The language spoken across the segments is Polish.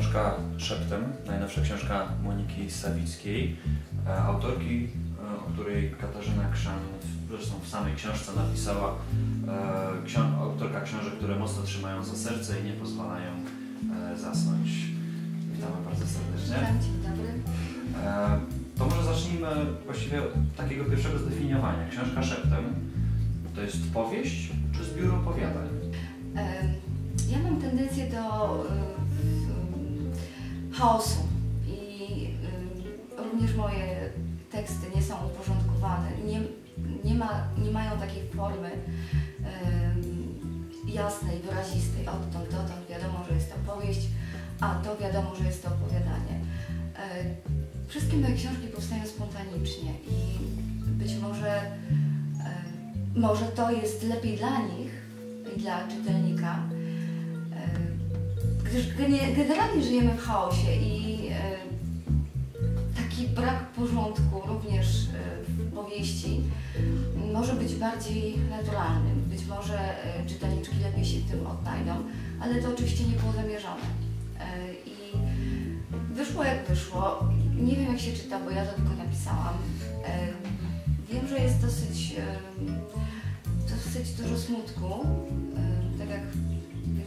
książka Szeptem, najnowsza książka Moniki Sawickiej, e, autorki, e, o której Katarzyna Krzan zresztą w samej książce napisała, e, autorka książek, które mocno trzymają za serce i nie pozwalają zasnąć. Witamy bardzo serdecznie. Dzień dobry. To może zacznijmy właściwie od takiego pierwszego zdefiniowania. Książka Szeptem to jest powieść czy zbiór opowiadań? Ja mam tendencję do chaosu i również moje teksty nie są uporządkowane, nie, nie, ma, nie mają takiej formy jasnej, wyrazistej, odtąd dotąd wiadomo, że jest to powieść, a to wiadomo, że jest to opowiadanie. E, wszystkie moje książki powstają spontanicznie i być może, może to jest lepiej dla nich i dla czytelnika, gdyż generalnie żyjemy w chaosie i e, taki brak porządku również e, w powieści może być bardziej naturalny. Być może e, czytelniczki lepiej się w tym odnajdą, ale to oczywiście nie było zamierzone. I wyszło jak wyszło. Nie wiem jak się czyta, bo ja to tylko napisałam. Wiem, że jest dosyć, dosyć dużo smutku, tak jak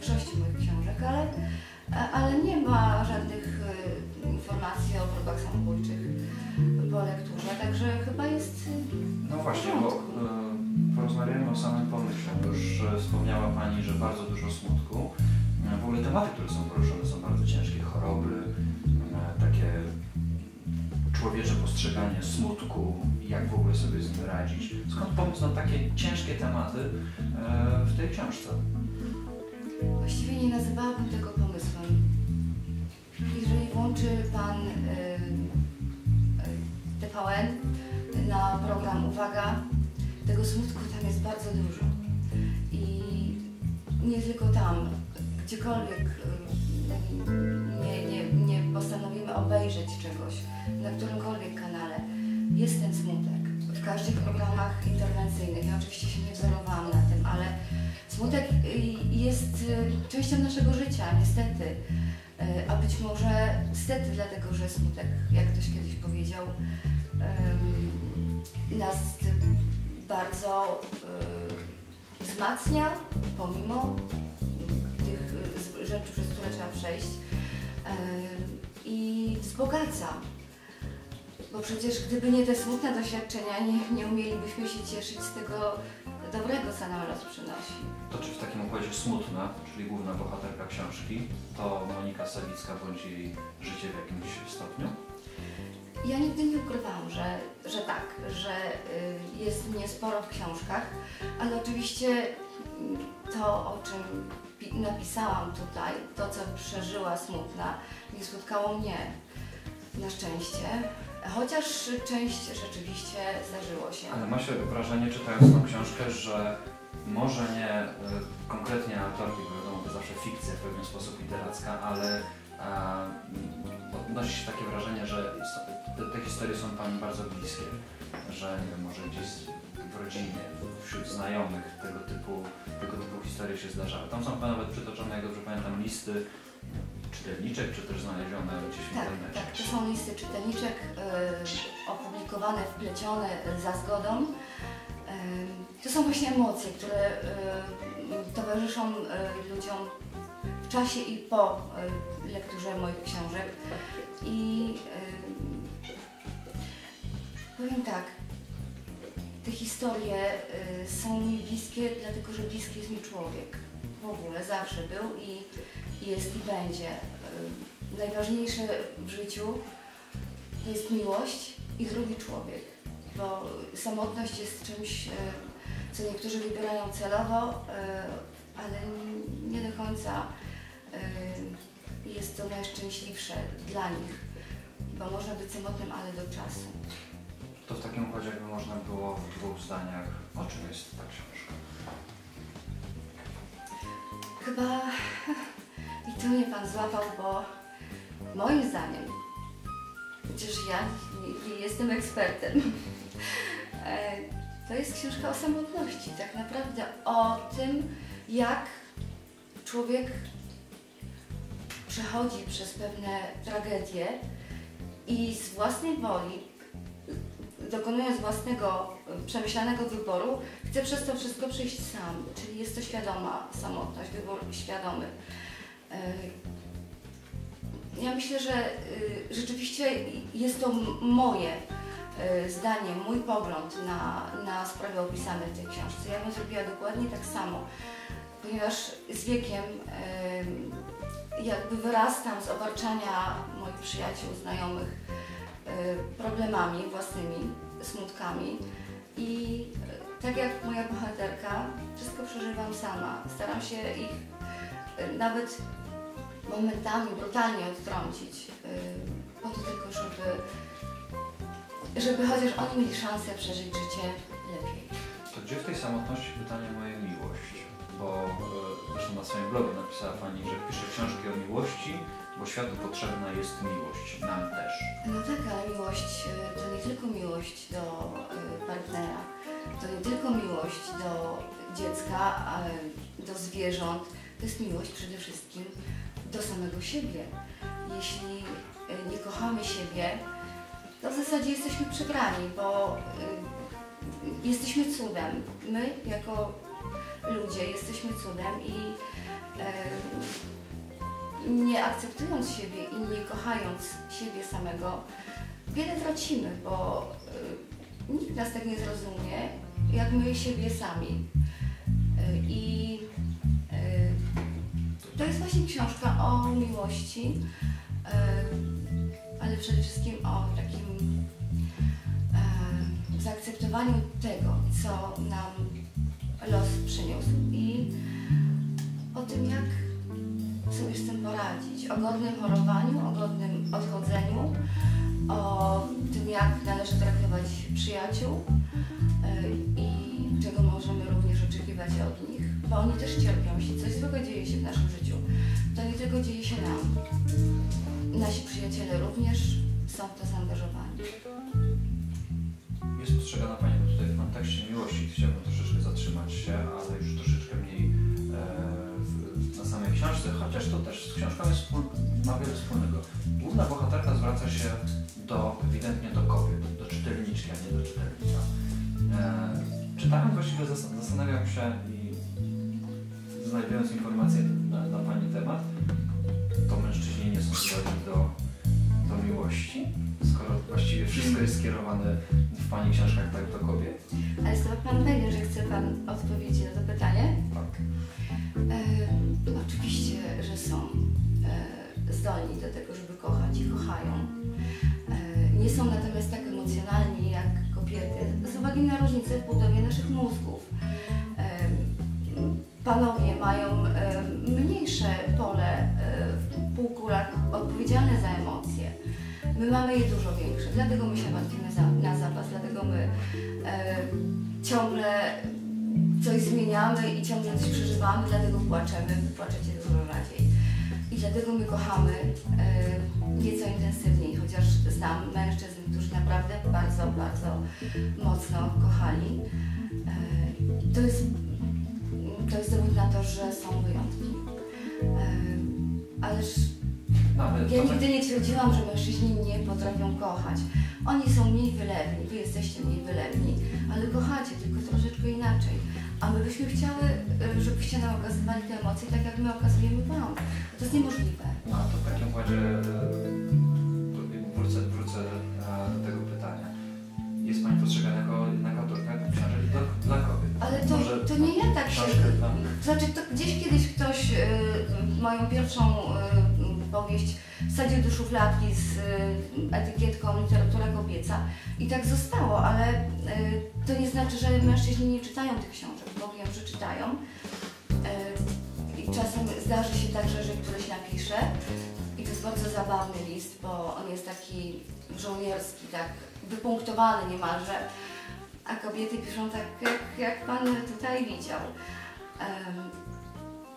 większości moich książek, ale, ale nie ma żadnych y, informacji o próbach samobójczych po lekturze, także chyba jest. No właśnie, bo y, porozmawiamy o samym pomyśle. Już wspomniała Pani, że bardzo dużo smutku. W ogóle tematy, które są poruszone są bardzo ciężkie. Choroby, takie człowiecze postrzeganie smutku, jak w ogóle sobie z nim radzić. Skąd pomysł na takie ciężkie tematy w tej książce? Właściwie nie nazywałabym tego pomysłem. Jeżeli włączy Pan y, y, TVN na program Uwaga, tego smutku tam jest bardzo dużo. I nie tylko tam, gdziekolwiek y, nie, nie, nie postanowimy obejrzeć czegoś, na którymkolwiek kanale, jest ten smutek. W każdych programach interwencyjnych, Smutek y, jest y, częścią naszego życia, niestety. Y, a być może niestety dlatego, że smutek, jak ktoś kiedyś powiedział, nas bardzo wzmacnia, pomimo tych rzeczy, przez które trzeba przejść i wzbogaca. Bo przecież gdyby nie te smutne doświadczenia, nie, nie umielibyśmy się cieszyć z tego dobrego, co nam los przynosi. To czy w takim układzie smutna, czyli główna bohaterka książki, to Monika Sawicka bądź jej życie w jakimś stopniu? Ja nigdy nie ukrywałam, że, że tak, że y, jest mnie sporo w książkach, ale oczywiście to, o czym napisałam tutaj, to co przeżyła smutna, nie spotkało mnie na szczęście. Chociaż część rzeczywiście zdarzyło się. Ale ma się wrażenie, czytając tą książkę, że może nie y, konkretnie autorki, bo wiadomo, to zawsze fikcja w pewien sposób literacka, ale odnosi się takie wrażenie, że te, te, historie są Pani bardzo bliskie, że nie wiem, może gdzieś w rodzinie, wśród znajomych tego typu, tego typu historie się zdarzały. Tam są nawet przytoczone, jak dobrze pamiętam, listy czytelniczek, czy też znalezione gdzieś w tak, internecie? Tak, to są listy czytelniczek y, opublikowane, wplecione za zgodą. Y, to są właśnie emocje, które y, towarzyszą ludziom w czasie i po lekturze moich książek. I powiem tak, te historie są mi bliskie, dlatego że bliski jest mi człowiek. W ogóle zawsze był i jest i będzie. Najważniejsze w życiu jest miłość i drugi człowiek, bo samotność jest czymś, e, co niektórzy wybierają celowo, e, ale nie do końca jest to najszczęśliwsze dla nich, bo można być samotnym, ale do czasu. To w takim układzie jakby można było w dwóch zdaniach, o czym jest ta książka? Chyba i tu mnie Pan złapał, bo moim zdaniem, chociaż ja nie, nie jestem ekspertem, e, to jest książka o samotności, tak naprawdę o tym, jak człowiek przechodzi przez pewne tragedie i z własnej woli, dokonując własnego przemyślanego wyboru, chce przez to wszystko przejść sam. Czyli jest to świadoma samotność, wybór świadomy. Y, Ja myślę, że y, rzeczywiście jest to moje y, zdanie, mój pogląd na, na sprawy opisane w tej książce. Ja bym zrobiła dokładnie tak samo, ponieważ z wiekiem y, jakby wyrastam z obarczania moich przyjaciół, znajomych problemami własnymi, smutkami i tak jak moja bohaterka, wszystko przeżywam sama. Staram się ich nawet momentami brutalnie odtrącić, y, po to tylko, żeby, żeby chociaż oni mieli szansę przeżyć życie lepiej. To gdzie w tej samotności pytanie moje miłość? Bo e, zresztą na swoim blogu napisała Pani, że pisze książki o miłości, bo światu potrzebna jest miłość, nam też. No tak, ale miłość y, to nie tylko miłość do y, partnera, to nie tylko miłość do dziecka, ale do zwierząt. To jest miłość przede wszystkim do samego siebie. Jeśli y, nie kochamy siebie, to w zasadzie jesteśmy przegrani, bo y, jesteśmy cudem. My jako ludzie jesteśmy cudem i nie akceptując siebie i nie kochając siebie samego, wiele tracimy, bo y, nikt nas tak nie zrozumie, jak my siebie sami. I to jest właśnie książka o miłości, y, ale przede wszystkim o takim y, zaakceptowaniu tego, co nam los przyniósł i o tym, jak sobie z tym poradzić, o godnym chorowaniu, o godnym odchodzeniu, o tym, jak należy traktować przyjaciół y, i czego możemy również oczekiwać od nich, bo oni też cierpią, jeśli coś złego dzieje się w naszym życiu, to nie tylko dzieje się nam. Nasi przyjaciele również są w to zaangażowani. Jest postrzegana Pani tutaj w kontekście miłości, chciałbym troszeczkę zatrzymać się, ale już troszeczkę mniej e, na samej książce, chociaż to też z książką jest wspól, ma wiele wspólnego. Główna bohaterka zwraca się do, ewidentnie do kobiet, do czytelniczki, a nie do czytelnika. E, czytając właściwie zas- zastanawiam się i znajdując informacje na, na Pani temat, to mężczyźni nie są zdolni do, do miłości, skoro właściwie wszystko jest skierowane w Pani książkach tak do kobiet. Ale jest to Pan pewien, że chce Pan odpowiedzi na to pytanie? Tak. E, oczywiście, że są e, zdolni do tego, żeby kochać i kochają. E, nie są natomiast tak emocjonalni jak kobiety z uwagi na różnice w budowie naszych mózgów. Panowie mają e, mniejsze pole e, w półkulach odpowiedzialne za emocje. My mamy je dużo większe, dlatego my się martwimy za, na zapas, dlatego my e, ciągle coś zmieniamy i ciągle coś przeżywamy, dlatego płaczemy, wy płaczecie dużo rzadziej. I dlatego my kochamy nieco intensywniej, chociaż znam mężczyzn, którzy naprawdę bardzo, bardzo mocno kochali. To, jest, to jest dowód na to, że są wyjątki. E, ależ ale ja nigdy nie twierdziłam, że mężczyźni nie potrafią kochać. Oni są mniej wylewni, wy jesteście mniej wylewni, ale kochacie, tylko troszeczkę inaczej. A my byśmy chciały, y, żebyście nam okazywali te emocje tak, jak my okazujemy wam. To jest niemożliwe. no, to w takim układzie e, wrócę, wrócę e, do tego pytania. Jest Pani postrzegana gdzieś kiedyś ktoś y, moją pierwszą y, powieść wsadził do szufladki z y, etykietką literatura kobieca i tak zostało, ale y, to nie znaczy, że mężczyźni nie czytają tych książek, bo wiem, że czytają. Y, I czasem zdarzy się także, że któryś napisze i to jest bardzo zabawny list, bo on jest taki żołnierski, tak wypunktowany niemalże, a kobiety piszą tak, jak, jak Pan tutaj widział. Em,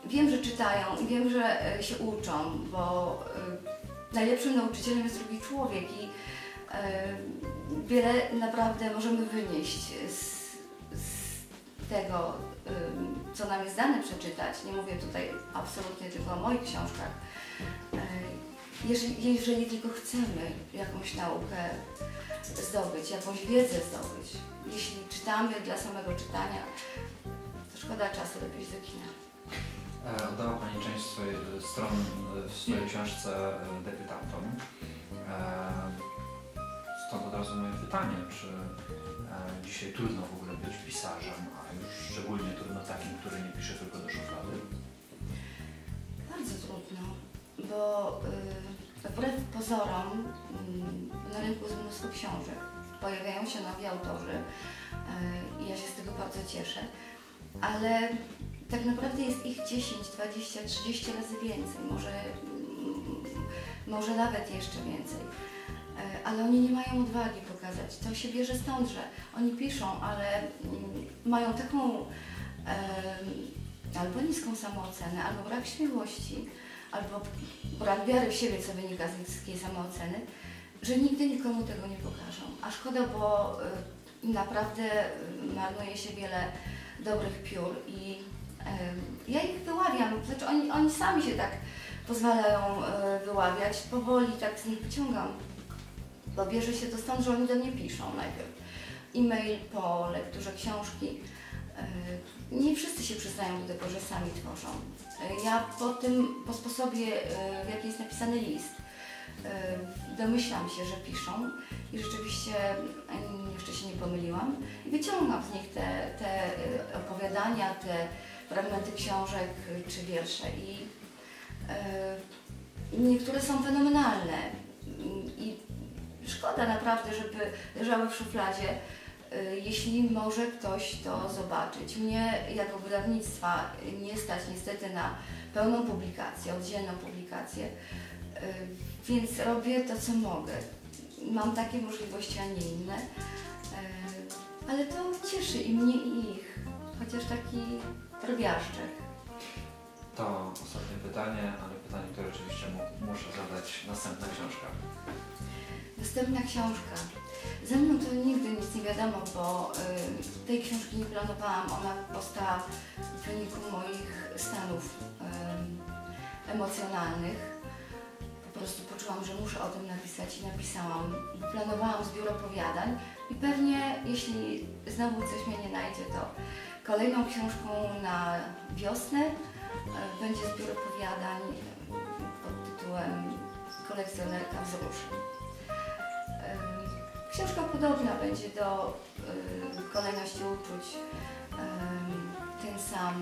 Wiem, że czytają i wiem, że e, się uczą, bo e, najlepszym nauczycielem jest drugi człowiek i e, wiele naprawdę możemy wynieść z, z tego, co nam jest dane przeczytać. Nie mówię tutaj absolutnie tylko o moich książkach. Jeżeli, jeżeli tylko chcemy jakąś naukę zdobyć, jakąś wiedzę zdobyć, jeśli czytamy dla samego czytania, to szkoda czasu lepiej do kina. E, Oddała Pani część swojej e, stron e, w swojej książce debiutantom. Stąd od razu moje pytanie, czy dzisiaj trudno w ogóle być pisarzem, a już szczególnie trudno takim, który nie pisze tylko do szuflady? Bardzo trudno, bo y, wbrew pozorom y, na rynku jest mnóstwo książek. Pojawiają się nowi autorzy y, i ja się z tego bardzo cieszę, ale tak naprawdę jest ich 10, 20, 30 razy więcej, może, mm, może nawet jeszcze więcej. Y, ale oni nie mają odwagi pokazać. To się bierze stąd, że oni piszą, ale mm, mają taką albo niską samoocenę, albo brak śmiałości, albo brak wiary w siebie, co wynika z niskiej samooceny, że nigdy nikomu tego nie pokażą. A szkoda, bo y, naprawdę marnuje się wiele dobrych piór i ja ich wyławiam, znaczy oni, oni sami się tak pozwalają y, wyławiać, powoli tak z nich wyciągam, bo bierze się to stąd, że oni do mnie piszą najpierw. E-mail po lekturze książki. Y, Nie wszyscy się przyznają do tego, że sami tworzą. Y, Ja po tym, po sposobie, w jaki jest napisany list, domyślam się, że piszą i rzeczywiście jeszcze się nie pomyliłam i wyciągam z nich te, te opowiadania, te fragmenty książek y, czy wiersze. I y, niektóre są fenomenalne. I szkoda naprawdę, żeby leżały w szufladzie, y, jeśli może ktoś to zobaczyć. Mnie jako wydawnictwa nie stać niestety na pełną publikację, oddzielną publikację, więc robię to, co mogę. Mam takie możliwości, a nie inne, ale to cieszy i mnie, i ich, chociaż taki drobiażdżek. To ostatnie pytanie, ale pytanie, które oczywiście mu, muszę zadać. Następna książka. Następna książka. Ze mną to nigdy nic nie wiadomo, bo y, tej książki nie planowałam. Ona powstała w wyniku moich stanów y, emocjonalnych. Po prostu poczułam, że muszę o tym napisać i napisałam. Planowałam zbiór opowiadań i pewnie jeśli znowu coś mnie nie najdzie, to kolejną książką na wiosnę y, będzie zbiór opowiadań pod tytułem Kolekcjonerka wzruszeń. Ym, Książka podobna będzie do y, kolejności uczuć, ten sam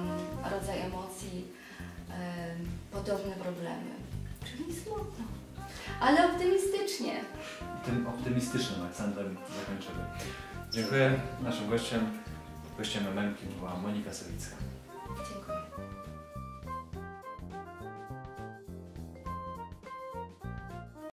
rodzaj emocji, podobne problemy. Czyli smutno, ale optymistycznie. Tym optymistycznym akcentem zakończymy. Dziękuję. Naszym gościem, Gościem na była Monika Sowicka. Dziękuję.